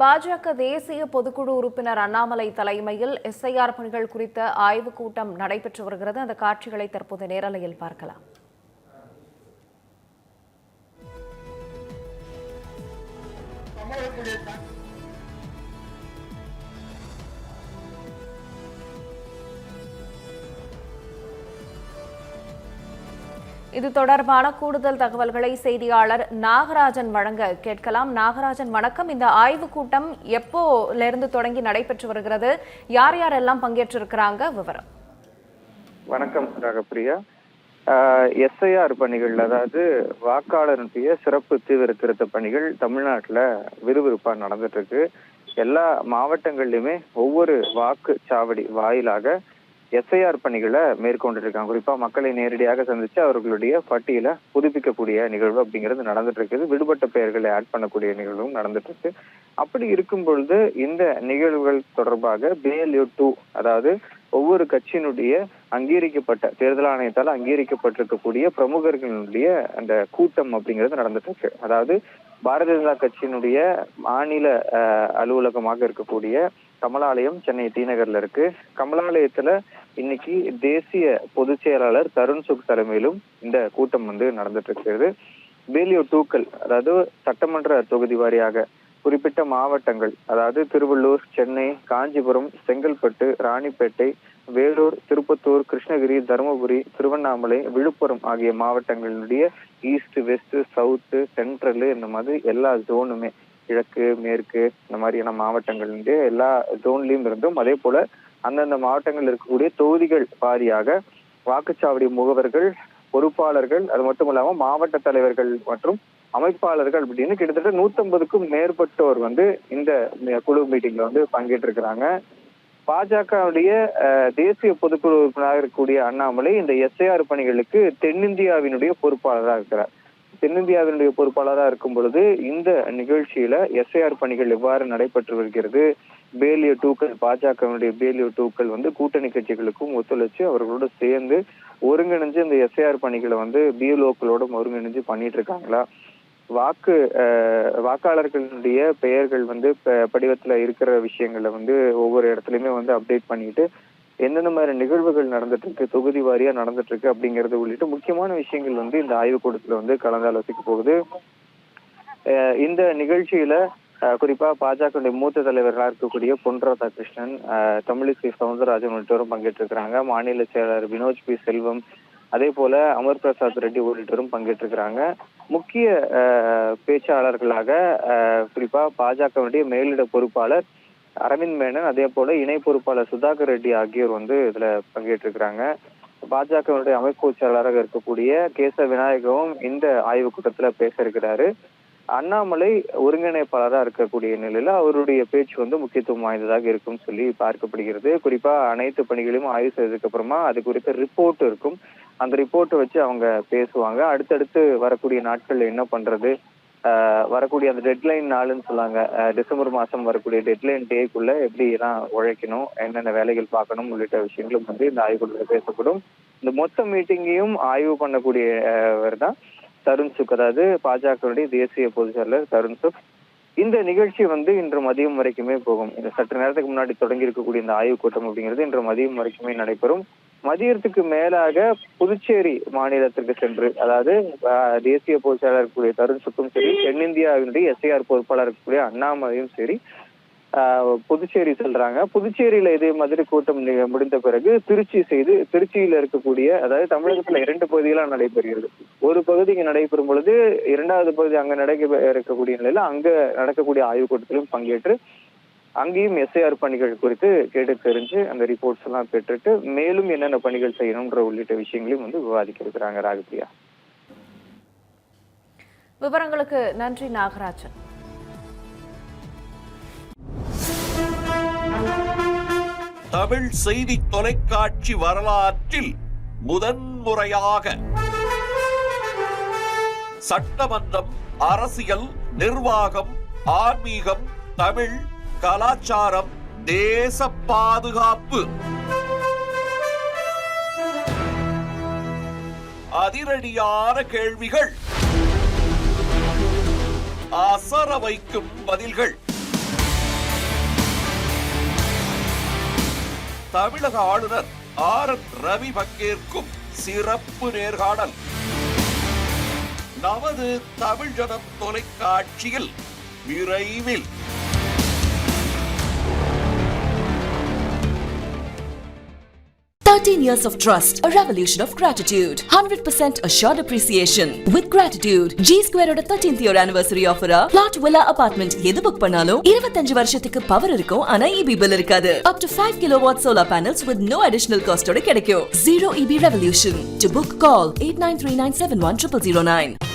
பாஜக தேசிய பொதுக்குழு உறுப்பினர் அண்ணாமலை தலைமையில் எஸ்ஐஆர் பணிகள் குறித்த ஆய்வுக் கூட்டம் நடைபெற்று வருகிறது. அந்த காட்சிகளை தற்போது நேரலையில் பார்க்கலாம். இது தொடர்பான கூடுதல் தகவல்களை செய்தியாளர் நாகராஜன் வழங்க கேட்கலாம். நாகராஜன் வணக்கம். இந்த ஆய்வுக் கூட்டம் எப்போலிருந்து தொடங்கி நடைபெற்று வருகிறது? யார் யாரெல்லாம் பங்கேற்றிருக்கிறாங்க? விவரம். வணக்கம் ராகப்பிரியா. எஸ்ஐஆர் பணிகள் அதாவது வாக்காளருடைய சிறப்பு தீவிர திருத்த பணிகள் தமிழ்நாட்டில் விறுவிறுப்பாக நடந்துட்டு இருக்கு. எல்லா மாவட்டங்கள்லையுமே ஒவ்வொரு வாக்கு சாவடி வாயிலாக எஸ்ஐஆர் பணிகளை மேற்கொண்டுட்டு இருக்காங்க குறிப்பா மக்களை நேரடியாக சந்திச்சு அவர்களுடைய பட்டியலை புதுப்பிக்கக்கூடிய நிகழ்வு அப்படிங்கிறது நடந்துட்டு இருக்குது விடுபட்ட பெயர்களை ஆட் பண்ணக்கூடிய நிகழ்வும் நடந்துட்டு இருக்கு அப்படி இருக்கும் பொழுது இந்த நிகழ்வுகள் தொடர்பாக பிஎல்யூ டூ அதாவது ஒவ்வொரு கட்சியினுடைய அங்கீகரிக்கப்பட்ட தேர்தல் ஆணையத்தால் அங்கீகரிக்கப்பட்டிருக்கக்கூடிய பிரமுகர்களுடைய அந்த கூட்டம் அப்படிங்கிறது நடந்துட்டு இருக்கு அதாவது பாரதிய ஜனதா கட்சியினுடைய மாநில அஹ், அலுவலகமாக இருக்கக்கூடிய கமலாலயம் சென்னை டிநகர்ல இருக்கு. கமலாலயத்துல இன்னைக்கு தேசிய பொதுச் செயலாளர் தருண் சுக் தலைமையிலும் இந்த கூட்டம் வந்து நடந்துட்டு இருக்கிறது. பேலியோ டூக்கள் அதாவது சட்டமன்ற தொகுதி வாரியாக குறிப்பிட்ட மாவட்டங்கள் அதாவது திருவள்ளூர் சென்னை காஞ்சிபுரம் செங்கல்பட்டு ராணிப்பேட்டை வேலூர் திருப்பத்தூர் கிருஷ்ணகிரி தருமபுரி திருவண்ணாமலை விழுப்புரம் ஆகிய மாவட்டங்களினுடைய ஈஸ்ட் வெஸ்ட் சவுத்து சென்ட்ரல் இந்த மாதிரி எல்லா ஜோனுமே கிழக்கு மேற்கு இந்த மாதிரியான மாவட்டங்களுடைய எல்லா ஜோன்லயும் இருந்தும் அதே போல அந்தந்த மாவட்டங்களில் இருக்கக்கூடிய தொகுதிகள் வாரியாக வாக்குச்சாவடி முகவர்கள் பொறுப்பாளர்கள் அது மட்டும் இல்லாம மாவட்ட தலைவர்கள் மற்றும் அமைப்பாளர்கள் அப்படின்னு கிட்டத்தட்ட நூத்தம்பதுக்கும் மேற்பட்டோர் வந்து இந்த குழு மீட்டிங்ல வந்து பங்கேற்றிருக்கிறாங்க. பாஜகவுடைய தேசிய பொதுக்குழு உறுப்பினராக இருக்கக்கூடிய அண்ணாமலை இந்த எஸ்ஐஆர் பணிகளுக்கு தென்னிந்தியாவினுடைய பொறுப்பாளராக இருக்கிறார். தென்னிந்தியாவினுடைய பொறுப்பாளராக இருக்கும் பொழுது இந்த நிகழ்ச்சியில எஸ்ஐஆர் பணிகள் எவ்வாறு நடைபெற்று வருகிறது பேலியோ டூக்கள் பாஜகவினுடைய பேலியோ டூக்கள் வந்து கூட்டணி கட்சிகளுக்கும் ஒத்துழைச்சு அவர்களோட சேர்ந்து ஒருங்கிணைஞ்சு இந்த எஸ்ஐஆர் பணிகளை வந்து பிஎல்ஓக்களோட ஒருங்கிணைஞ்சு பண்ணிட்டு இருக்காங்களா? வாக்கு வாக்காளர்களுடைய பெயர்கள் வந்து படிவத்தில் படிவத்துல இருக்கிற விஷயங்களை வந்து ஒவ்வொரு இடத்துலையுமே வந்து அப்டேட் பண்ணிட்டு எந்தெந்த மாதிரி நிகழ்வுகள் நடந்துட்டு இருக்கு தொகுதி வாரியா நடந்துட்டு இருக்கு அப்படிங்கறது உள்ளிட்டு முக்கியமான விஷயங்கள் வந்து இந்த ஆய்வுக்கூடத்துல வந்து கலந்தாலோசிக்க போகுது. இந்த நிகழ்ச்சியில குறிப்பா பாஜக மூத்த தலைவர்களா இருக்கக்கூடிய பொன் ராதாகிருஷ்ணன் அஹ், தமிழிசை சவுந்தரராஜன் உள்ளிட்டோரும் பங்கேற்றிருக்கிறாங்க. மாநில செயலாளர் வினோஜ் பி. செல்வம் அதே போல அமர் பிரசாத் ரெட்டி உள்ளிட்டோரும் பங்கேற்றிருக்கிறாங்க. முக்கிய அஹ், பேச்சாளர்களாக அஹ், குறிப்பா பாஜகவுடைய மேலிட பொறுப்பாளர் அரவிந்த் மேனன் அதே போல இணை பொறுப்பாளர் சுதாகர் ரெட்டி ஆகியோர் வந்து இதுல பங்கேற்றிருக்கிறாங்க. பாஜகவினுடைய அமைப்பு இருக்கக்கூடிய கேச விநாயகவும் இந்த ஆய்வுக் கூட்டத்துல பேச இருக்கிறாரு. அண்ணாமலை ஒருங்கிணைப்பாளராக இருக்கக்கூடிய நிலையில அவருடைய பேச்சு வந்து முக்கியத்துவம் வாய்ந்ததாக இருக்கும் சொல்லி பார்க்கப்படுகிறது. குறிப்பா அனைத்து பணிகளையும் ஆய்வு செய்ததுக்கு அப்புறமா அது குறித்த ரிப்போர்ட் இருக்கும். அந்த ரிப்போர்ட்டை வச்சு அவங்க பேசுவாங்க. அடுத்தடுத்து வரக்கூடிய நாட்கள் என்ன பண்றது? ஆஹ் வரக்கூடிய அந்த டெட்லைன் நாளுன்னு சொல்லாங்க. டிசம்பர் மாசம் வரக்கூடிய டெட்லைன் டேக்குள்ள எப்படி எல்லாம் உழைக்கணும்? என்னென்ன வேலைகள் பார்க்கணும்? உள்ளிட்ட விஷயங்களும் வந்து இந்த ஆய்வுக்கூடத்தில் பேசப்படும். இந்த மொத்த மீட்டிங்கையும் ஆய்வு பண்ணக்கூடியவர் தான். தருண் சுக் அதாவது பாஜகவுடைய தேசிய பொதுச் செயலர் தருண் சுக். இந்த நிகழ்ச்சி வந்து இன்று மதியம் வரைக்குமே போகும். இந்த சற்று நேரத்துக்கு முன்னாடி தொடங்கி இருக்கக்கூடிய இந்த ஆய்வுக் கூட்டம் அப்படிங்கிறது இன்று மதியம் வரைக்குமே நடைபெறும். மதியத்துக்கு மேலாக புதுச்சேரி மாநிலத்திற்கு சென்று அதாவது தேசிய பொதுச்செயலாளர் இருக்கக்கூடிய தருண் சுக்கும் சரி தென்னிந்தியாவினுடைய எஸ்ஐஆர் பொறுப்பாளர் இருக்கக்கூடிய அண்ணாமலையும் சரி ஆஹ், புதுச்சேரி செல்றாங்க. புதுச்சேரியில இதே மாதிரி கூட்டம் முடிந்த பிறகு திருச்சி செய்து திருச்சியில இருக்கக்கூடிய அதாவது தமிழகத்துல இரண்டு பகுதிகளாக நடைபெறுகிறது. ஒரு பகுதி இங்க நடைபெறும் பொழுது இரண்டாவது பகுதி அங்க நடக்க இருக்கக்கூடிய நிலையில அங்க நடக்கக்கூடிய ஆய்வுக் கூட்டத்திலும் பங்கேற்று அங்கேயும் எஸ்ஐஆர் பணிகள் குறித்து கேட்டு தெரிஞ்சு அந்த ரிப்போர்ட்ஸ் எல்லாம் பெற்றுட்டு மேலும் என்னென்ன பணிகள் செய்யணும்ன்ற உள்ளிட்ட விஷயங்களையும் வந்து விவாதிக்க இருக்கிறாங்க ராகப்பிரியா. விவரங்களுக்கு நன்றி நாகராஜன். தமிழ் செய்தி தொலைக்காட்சி வரலாற்றில் முதன்முறையாக சட்டமன்றம் அரசியல் நிர்வாகம் ஆன்மீகம் தமிழ் கலாச்சாரம் தேச பாதுகாப்பு. அதிரடியான கேள்விகள். அசர வைக்கும் பதில்கள். தமிழக ஆளுநர் ஆர் என் ரவி பங்கேற்கும் சிறப்பு நேர்காணல். நமது தமிழ் தொலைக்காட்சியில் விரைவில் 13 years of trust, a revolution of gratitude, 100% assured appreciation. With gratitude, G Square ஓட 13th year anniversary offer plot villa apartment எது புக் பண்ணாலும் 25 வருஷத்துக்கு பவர் இருக்கும் ஆனா EB பில் இருக்காது. Up to 5 kilowatt solar panels with no additional cost ஓட கிடைக்கும். Zero EB revolution. To book, call 8939710009.